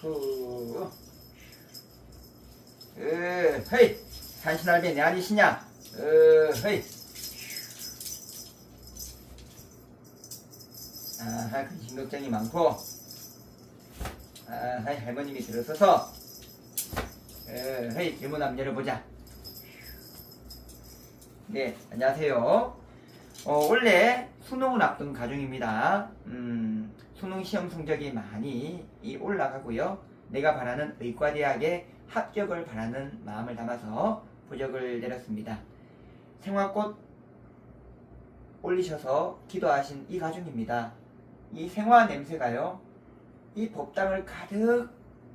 후. 으, 헤이. 산신할배 내 아니시냐? 으, 헤이. 아하, 그 근심걱정이 많고. 아하, 할머님이 들어서서. 으, 헤이. 질문 한번 열어보자. 네, 안녕하세요. 어, 원래 수능을 앞둔 가정입니다. 음, 수능 시험 성적이 많이 이 올라가고요. 내가 바라는 의과대학에 합격을 바라는 마음을 담아서 부적을 내렸습니다. 생화꽃 올리셔서 기도하신 이 가족입니다. 이 생화 냄새가요, 이 법당을 가득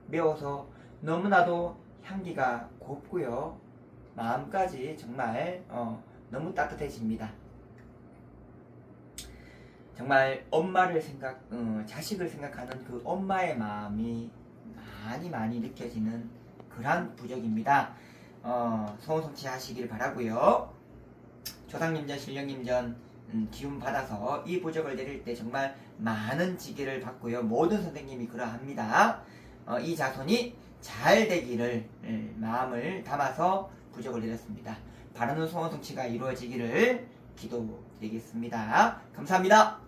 메워서 너무나도 향기가 곱고요. 마음까지 정말 어, 너무 따뜻해집니다. 정말 엄마를 생각, 어, 자식을 생각하는 그 엄마의 마음이 많이 많이 느껴지는 그러한 부적입니다. 어, 성성치 하시길 바라고요. 조상님전, 신령님전 음, 기운 받아서 이 부적을 내릴 때 정말 많은 지기를 받고요. 모든 선생님이 그러합니다. 어, 이 자손이 잘 되기를 음, 마음을 담아서 부적을 내렸습니다. 바라는 소원 성취가 이루어지기를 기도드리겠습니다. 감사합니다.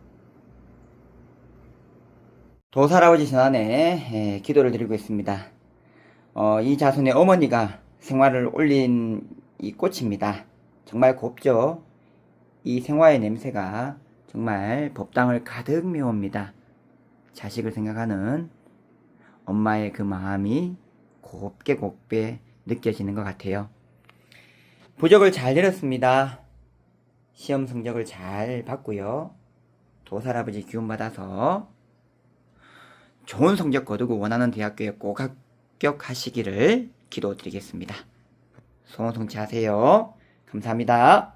도살아버지 전환에 예, 기도를 드리고 있습니다. 어, 이 자손의 어머니가 생화를 올린 이 꽃입니다. 정말 곱죠? 이 생화의 냄새가 정말 법당을 가득 메웁니다. 자식을 생각하는 엄마의 그 마음이 곱게 곱게 느껴지는 것 같아요. 부적을 잘 내렸습니다. 시험 성적을 잘 받고요. 도살아버지 기운 받아서 좋은 성적 거두고 원하는 대학교에 꼭 합격하시기를 기도드리겠습니다. 소원 성취하세요. 감사합니다.